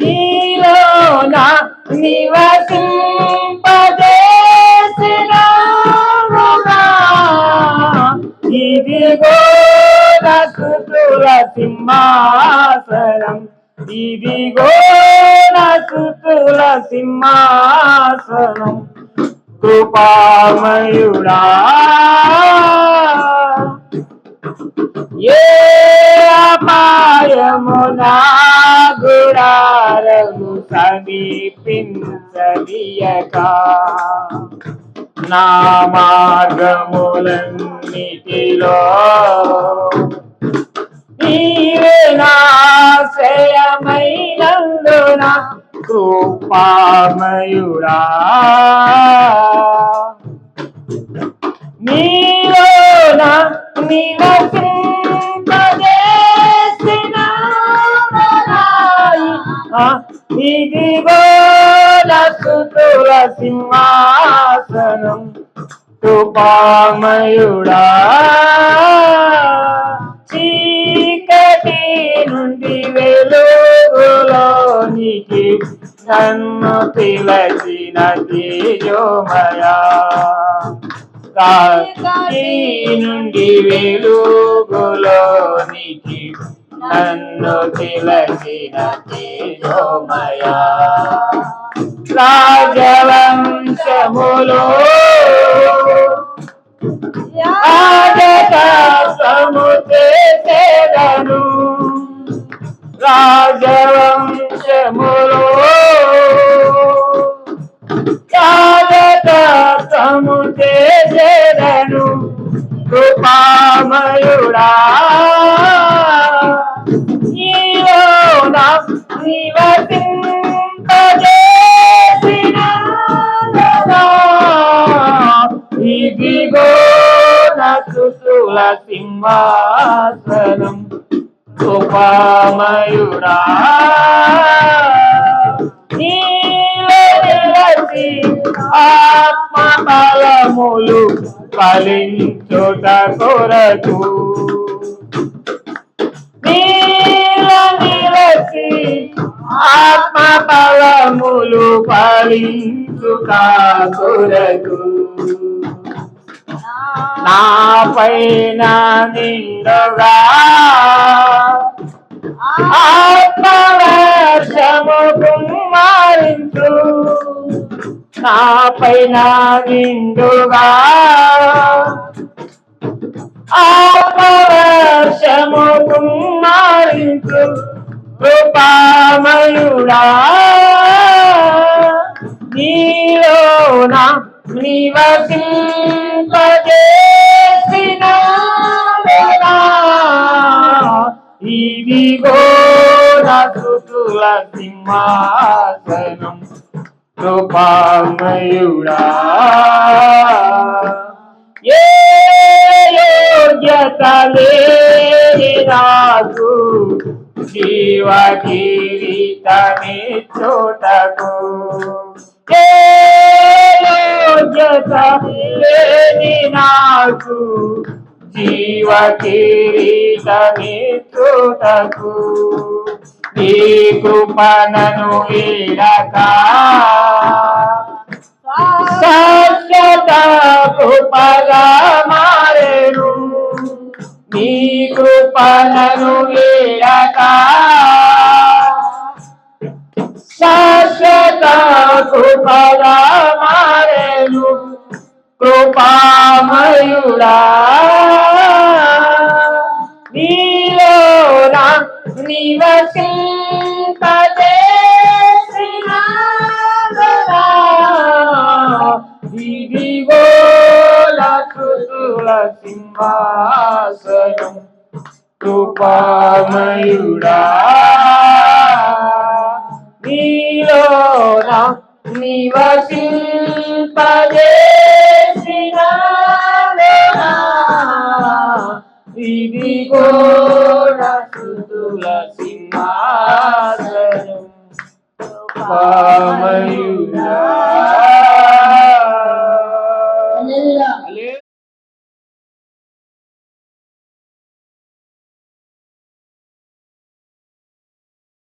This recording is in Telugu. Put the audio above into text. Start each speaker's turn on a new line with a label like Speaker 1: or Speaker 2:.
Speaker 1: నీలోన నివసింపజేసినావుగా ఇదిగో నసుతుల సింహాసనం ఇదిగో నసుతుల సింహాసనం కృపామయుడా. ఏ అపాయమునా సమీపించదీయక నా మార్గములన్నిటిలో నీవే నాశయమైనందున కృపామయుడా నీలోన నివసింపజేసిన సింహాసనం కృపామయుడా చీకటి నుండి వెలుగులోనికి నన్ను పిలచిన తేజోమయా. కాకి నుండి వెలుగులోనికి నన్ను పిలచిన తేజోమయా. రాజవం రాజవంశములో రాజకాసముచేదను రాజవంశములో. రాజకాసముచేదను కృపామయుడా. నీలోన నివసింపజేసిన నసుతుల సింహాసనం కృపామయుడా నీలసి ఆత్మ ఫలించుట కొరకు. నీల ఫలించుట కొరకు. నా పైన నిండుగా ఆత్మవర్షము కుమారించు నా పైన నిండుగా ఆత్మవర్షము కుమారించు కృపామయుడా నీలోన నివసింపజేసిన ఇదిగో నసుతుల సింహాసనం కృపామయుడా. ఏ యోగ్యత లేని నాకు జీవ కిరీటమి చోటకు. ఏ యోగ్యత లేని నాకు జీవ కిరీటమి చోటకు నీ కృపణను వీరక శాశ్వత కృపగా మారేను. నీ కృపణను వీరక శాశ్వత కృపగా మారేను. కృపామయుడా నివసింపజేసినావరా. ఇదిగో లక్షుల సింహాసనం కృపామయుడా నీలోన నివసింపజేసినావరా. ఇదిగో Tulasimhasanam Pamayuna